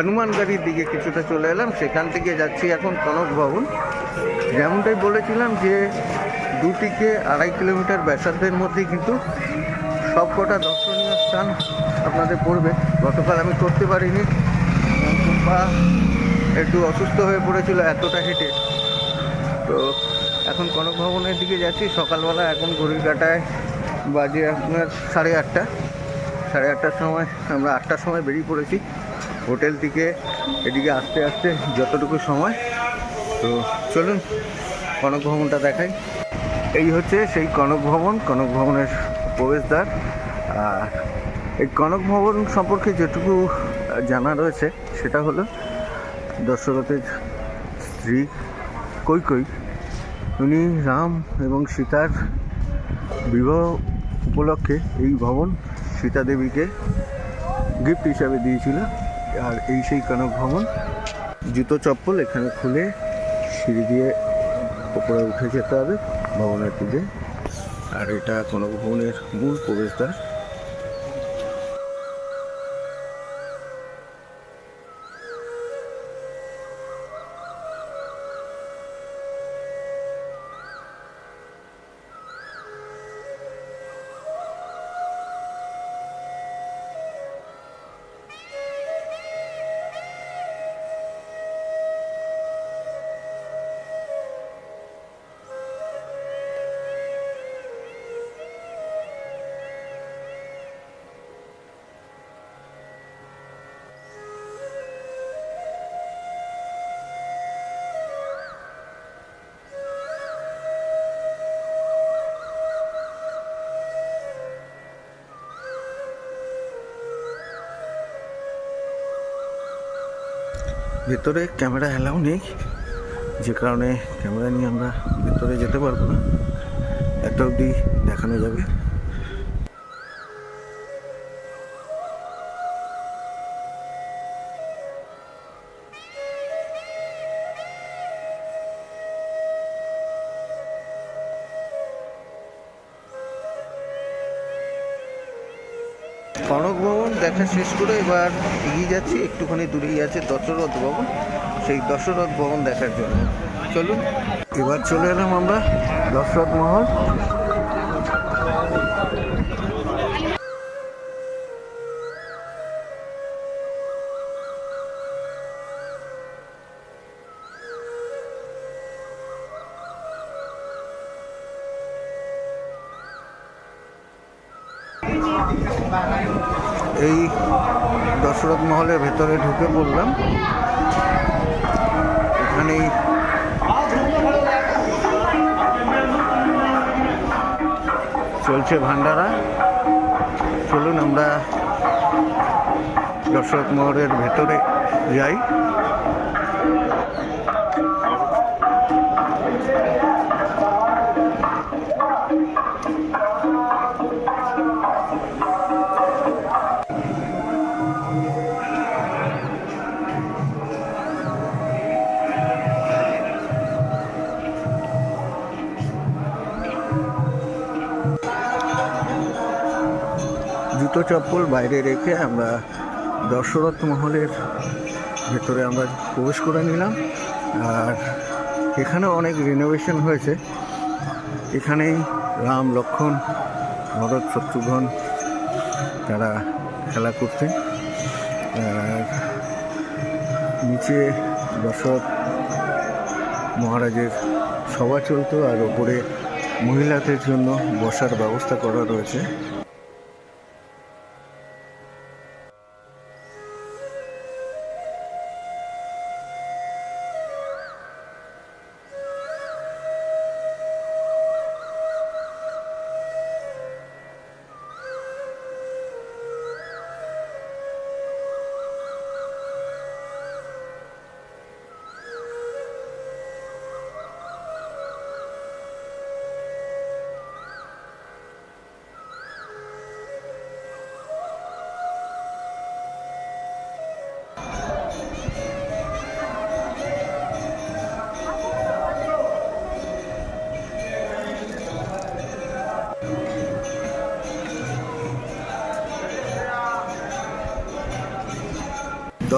হনুমানগাড়ির দিকে কিছুটা চলে এলাম, সেখান থেকে যাচ্ছি এখন কনক ভবন। যেমনটাই বলেছিলাম যে দুটিকে আড়াই কিলোমিটার ব্যাসার্ধের মধ্যে কিন্তু সব কটা দর্শনীয় স্থান আপনাদের পড়বে। গতকাল আমি করতে পারিনি। বা একটু অসুস্থ হয়ে পড়েছিল, এতটা হেঁটে। তো এখন কনক ভবনের দিকে যাচ্ছি। সকালবেলা এখন ঘড়ির কাটায় বাজে আপনার সাড়ে আটটা। সাড়ে আটটার সময় আমরা আটটার সময় বেরিয়ে পড়েছি। হোটেল থেকে এদিকে আসতে আসতে যতটুকু সময়, তো চলুন কনক ভবনটা দেখাই। এই হচ্ছে সেই কনক ভবন কনক ভবনের প্রবেশদ্বার। আর এই কনক ভবন সম্পর্কে যেটুকু জানা রয়েছে, সেটা হলো দশরথের স্ত্রী কৈকই। উনি রাম এবং সীতার বিবাহ উপলক্ষে এই ভবন সীতা দেবীকে গিফট হিসাবে দিয়েছিল। আর এই সেই কনক ভ্রমণ জুতো চপ্পল এখানে খুলে সিঁড়ি দিয়ে ওপরে উঠে যেতে হবে ভবনের দিকে। আর এটা কনক ভবনের মূল প্রবেশদ্বার। ভেতরে ক্যামেরা অ্যালাউ নেই। যে কারণে ক্যামেরা নিয়ে আমরা ভেতরে যেতে পারব না। একটা অবধি দেখানো যাবে। দেখা শেষ করে এবার এগিয়ে যাচ্ছি, একটুখানি দূরেই আছে দশরথ ভবন, সেই দশরথ ভবন দেখার জন্য। চলুন, এবার চলে এলাম আমরা দশরথ মহল। এই দশরথ মহলের ভেতরে ঢুকে পড়লাম। এখানেই চলছে ভান্ডারা। চলুন আমরা দশরথ মহলের ভেতরে যাই। জুতো চপ্পল বাইরে রেখে আমরা দশরথ মহলের ভেতরে আমরা প্রবেশ করে নিলাম। আর এখানে অনেক রিনোভেশন হয়েছে। এখানেই রাম, লক্ষণ, ভরত, শত্রুঘ্ন তারা খেলা করতেন আর নিচে দশরথ মহারাজের সভা চলতো আর ওপরে মহিলাদের জন্য বসার ব্যবস্থা করা রয়েছে।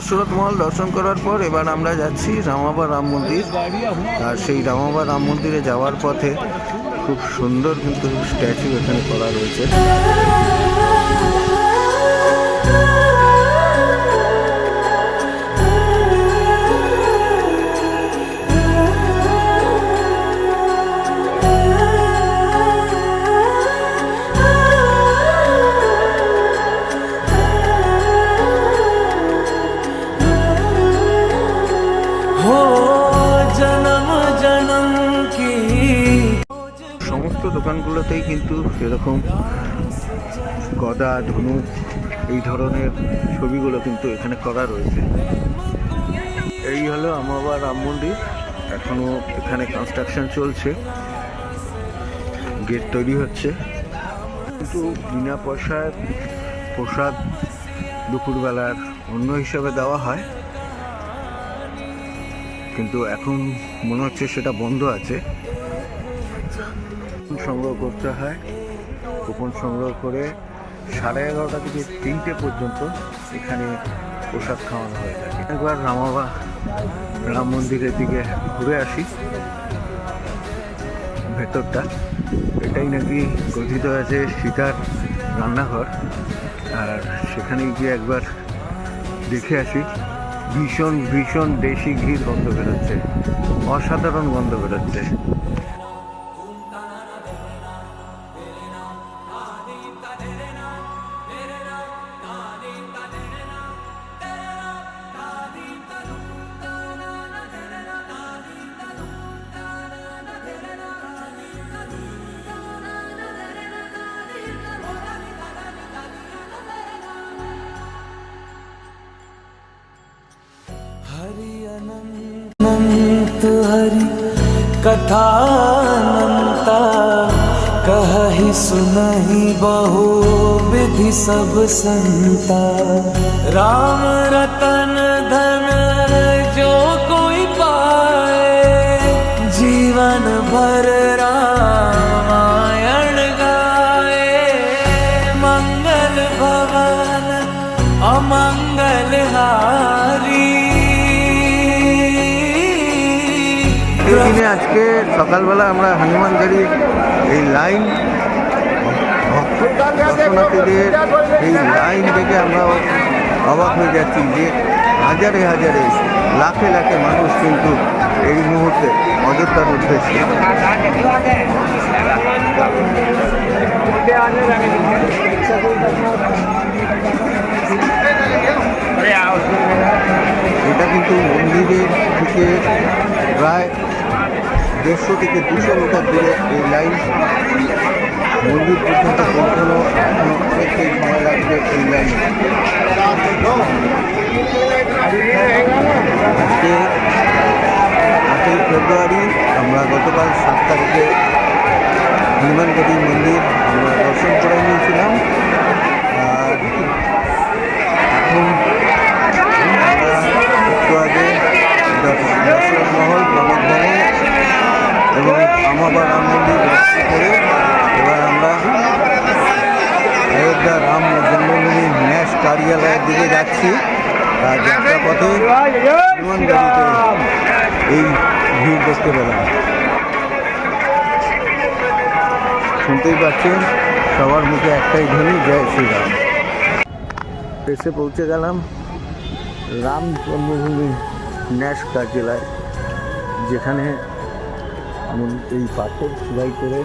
দশরথ মহল দর্শন করার পর এবার আমরা যাচ্ছি রামাবা রাম মন্দির। আর সেই রামাবা রাম মন্দিরে যাওয়ার পথে খুব সুন্দর কিন্তু স্ট্যাচু এখানে করা রয়েছে। গদা ধনুক এই ধরনের ছবিগুলো কিন্তু এখানে করা রয়েছে। এই হলো আমাবার রাম মন্দির। এখনও এখানে কনস্ট্রাকশন চলছে। গেট তৈরি হচ্ছে। কিন্তু বিনা পয়সায় প্রসাদ দুপুরবেলার অন্য হিসাবে দেওয়া হয়। কিন্তু এখন মনে হচ্ছে সেটা বন্ধ আছে। সংগ্রহ করতে হয়। কুপন সংগ্রহ করে সাড়ে এগারোটা থেকে তিনটে পর্যন্ত এখানে প্রসাদ খাওয়ানো হয়ে থাকে। একবার রামাবা রাম মন্দিরের দিকে ঘুরে আসি। ভেতরটা। এটাই নাকি গঠিত আছে সীতার রান্নাঘর। আর সেখানে গিয়ে একবার দেখে আসি। ভীষণ ভীষণ দেশি ঘির গন্ধ বেরোচ্ছে। অসাধারণ গন্ধ বেরোচ্ছে। कथानंता कहि सुनहि बहु विधि सब संता। राम रतन সকালবেলা আমরা হনুমান হনুমানঝাড়ি এই লাইন দর্শনার্থীদের এই লাইন দেখে আমরা অবাক হয়ে যাচ্ছি যে হাজারে হাজারে, লাখে লাখে মানুষ কিন্তু এই মুহূর্তে অযোধ্যার উদ্দেশ্যে। এটা কিন্তু মন্দিরের থেকে প্রায় দেড়শো থেকে দুশো মিটার দূরে এই লাইন মন্দির পর্যন্ত পৌঁছানো এখনও অনেকটাই সময় লাগবে এই লাইন। আজকে আটই ফেব্রুয়ারি, আমরা গতকাল সাত তারিখে হনুমানগড়ি মন্দির আমরা দর্শন করে নিয়েছিলাম। আর এখন একটু আগে দশরথ মহল ভবন এবং আমার দর্শন করে এবার আমরা অযোধ্যা রাম জন্মভূমি ন্যাস কার্যালয়ের দিকে যাচ্ছি। আর যাত্রাপথে হনুমানগড়িতে এই ভিড় দেখতে পেলাম। শুনতেই পাচ্ছেন, সবার মুখে একটাই ধ্বনি, জয় শ্রীরাম। এসে পৌঁছে গেলাম রাম জন্মভূমি ন্যাস কার্যালয়, যেখানে মন- এই পাথর খোদাই করে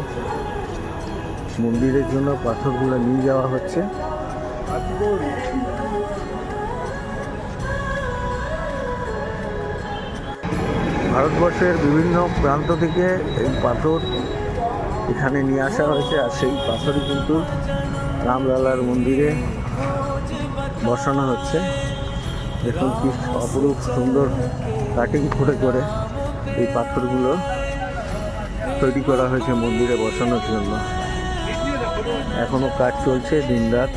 মন্দিরের জন্য পাথরগুলো নিয়ে যাওয়া হচ্ছে। ভারতবর্ষের বিভিন্ন প্রান্ত থেকে এই পাথর এখানে নিয়ে আসা হয়েছে, আর সেই পাথরই কিন্তু রামলালার মন্দিরে বসানো হচ্ছে। দেখুন কি অপরূপ সুন্দর কাটিং করে করে এই পাথরগুলো। তৈরি করা হয়েছে মন্দিরে বসানোর জন্য। এখনও কাজ চলছে দিনরাত।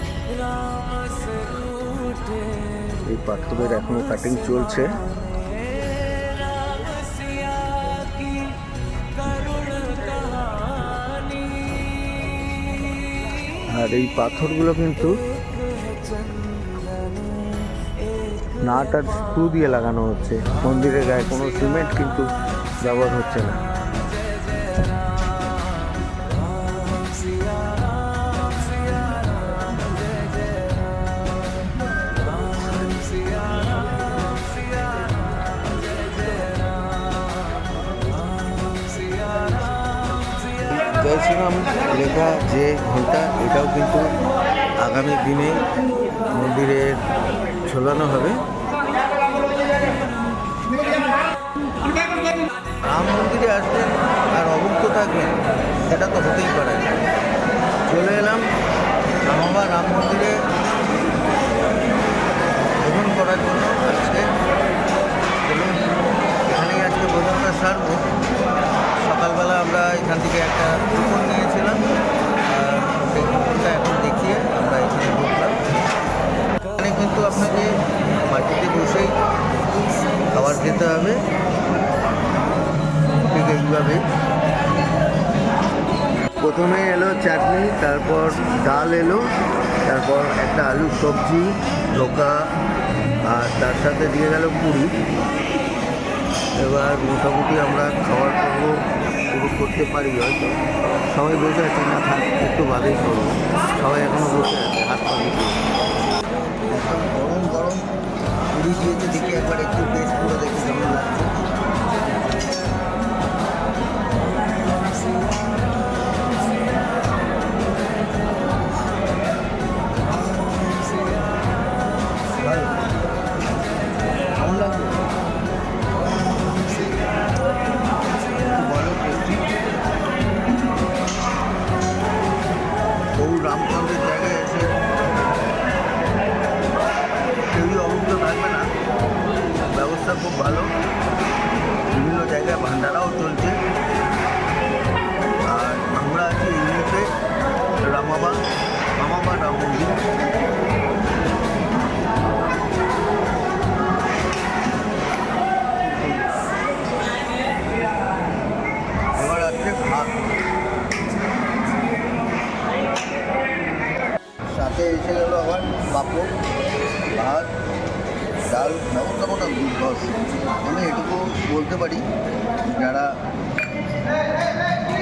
এই পাথরের এখনও কাটিং চলছে। আর এই পাথরগুলো কিন্তু নাট আর স্ক্রু দিয়ে লাগানো হচ্ছে। মন্দিরের গায়ে কোনো সিমেন্ট কিন্তু ব্যবহার হচ্ছে না। লেখা যে ঘণ্টা, এটাও কিন্তু আগামী দিনে মন্দিরে ঝোলানো হবে। রাম মন্দিরে আসবেন আর অভুক্ত থাকবেন, সেটা তো হতেই পারে। চলে এলাম রামাবা রাম মন্দিরে। ভ্রমণ করার জন্য আজকে। এখানেই আজকে ভোজনটা সারবো। আমরা এখান থেকে একটা কুপন নিয়েছিলাম। সেই কুপনটা এখন দেখিয়ে আমরা এখানে ঢুকলাম। এখানে কিন্তু আপনাকে মাটিতে বসেই খাবার খেতে হবে। ঠিক এইভাবে প্রথমে এলো চাটনি, তারপর ডাল এলো, তারপর একটা আলুর সবজি ধোকা আর তার সাথে দিয়ে গেল পুরি। এবার মোটামুটি আমরা খাওয়ার পর্ব শুরু করতে পারি হয়তো। সবাই বসে আছে না, থাক, একটু বাদেই করব সবাই এখনও বসে আছে, হাত পা গরম গরম। পুরী দিয়েছে দেখি একবার একটু বেশ করে দেখি কেমন লাগছে? এসে গেল আবার পাপড় ভাত, ডাল ব্যবস্থাপনা দুর্ধর্ষ আমি এটুকু বলতে পারি, যারা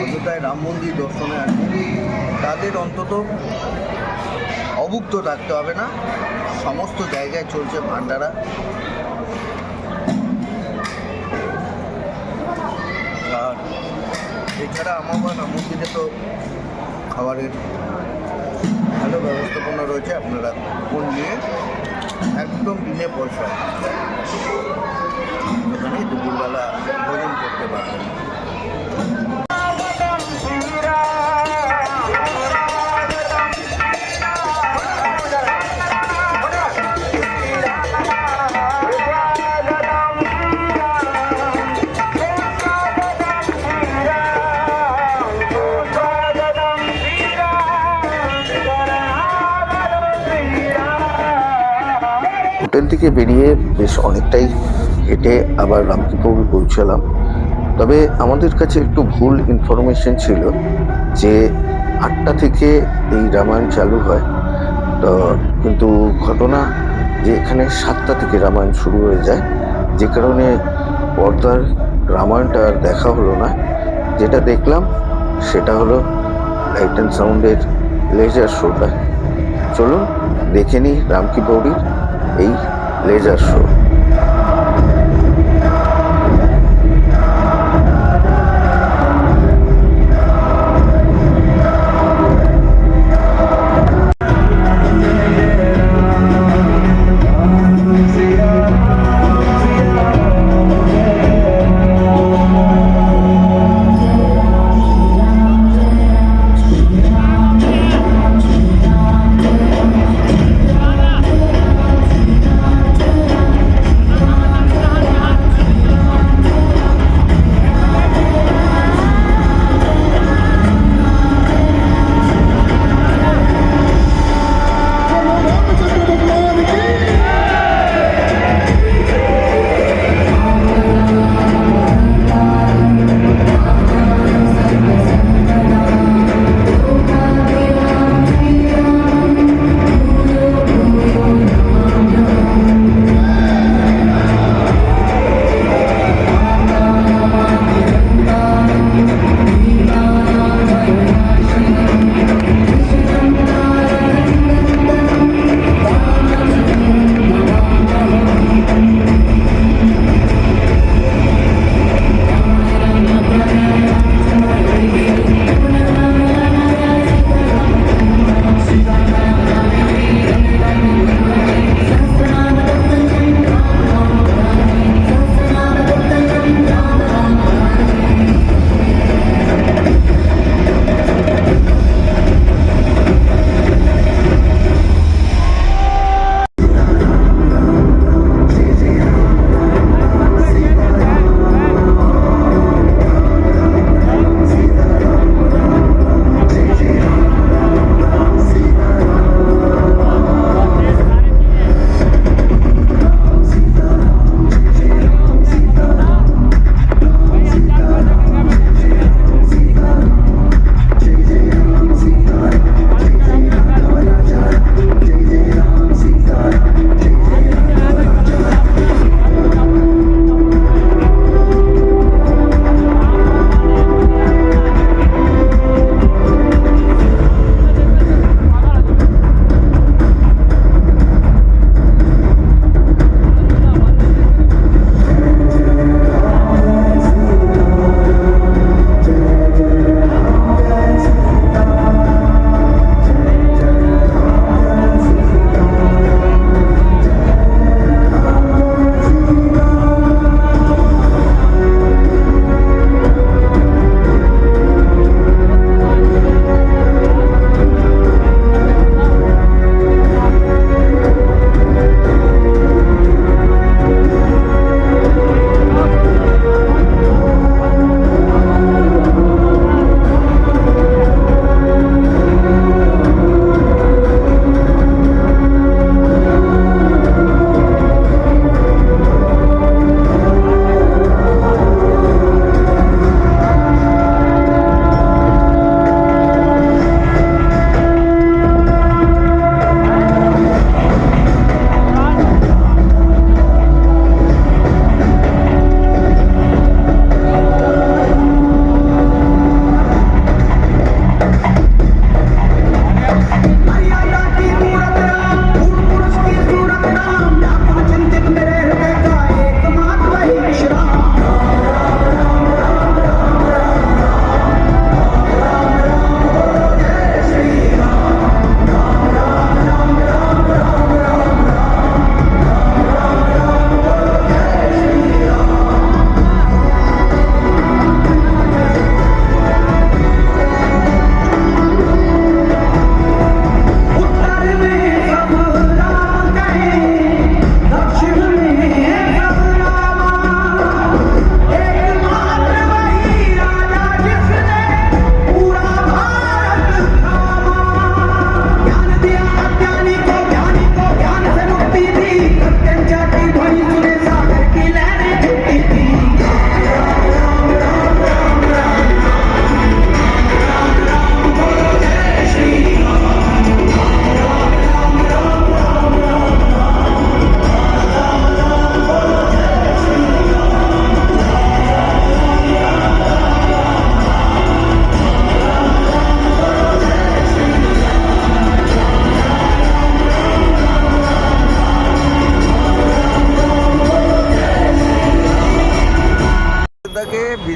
অযোধ্যায় রাম মন্দির দর্শনে আসবে তাদের অন্তত অভুক্ত থাকতে হবে না। সমস্ত জায়গায় চলছে ভান্ডারা। আর এছাড়া আমার মন্দিরে তো খাবারের ভালো ব্যবস্থাপনা রয়েছে আপনারা ফোন নিয়ে একদম বিনে পয়সা এখানে দুপুরবেলা ভোজন করতে পারবেন। বেরিয়ে বেশ অনেকটাই হেঁটে আবার রামকৃপৌর পৌঁছালাম। তবে আমাদের কাছে একটু ভুল ইনফরমেশন ছিল যে আটটা থেকে এই রামায়ণ চালু হয়। তো কিন্তু ঘটনা যে এখানে সাতটা থেকে রামায়ণ শুরু হয়ে যায়, যে কারণে পর্দার রামায়ণটা আর দেখা হলো না। যেটা দেখলাম সেটা হলো লাইট অ্যান্ড সাউন্ডের লেজার শোটা চলুন দেখে নিই রামকি বৌড়ির এই লেজার শো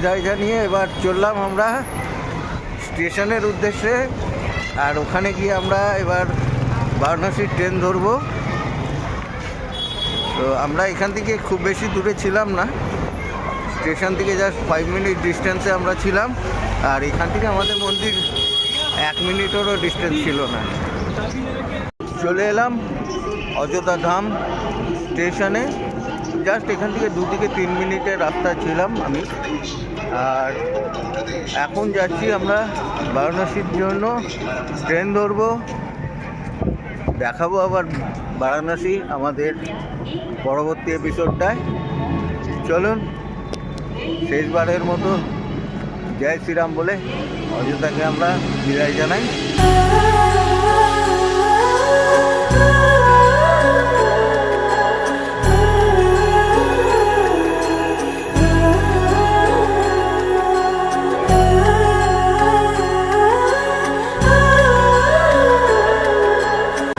বিদায় জানিয়ে এবার চললাম আমরা স্টেশনের উদ্দেশ্যে। আর ওখানে গিয়ে আমরা এবার বারাণসীর ট্রেন ধরবো। তো আমরা এখান থেকে খুব বেশি দূরে ছিলাম না। স্টেশন থেকে জাস্ট ফাইভ মিনিট ডিস্টেন্সে আমরা ছিলাম। আর এখান থেকে আমাদের মন্দির এক মিনিটেরও ডিস্টেন্স ছিল না। চলে এলাম অযোধ্যা ধাম স্টেশনে। জাস্ট এখান থেকে দু থেকে তিন মিনিটের রাস্তা ছিলাম আমি। আর এখন যাচ্ছি আমরা বারাণসীর জন্য। ট্রেন ধরবো, দেখাবো আবার বারাণসী আমাদের পরবর্তী এপিসোডটায় চলুন, শেষবারের মতো জয় শ্রীরাম বলে অযোধ্যাকে আমরা বিদায় জানাই।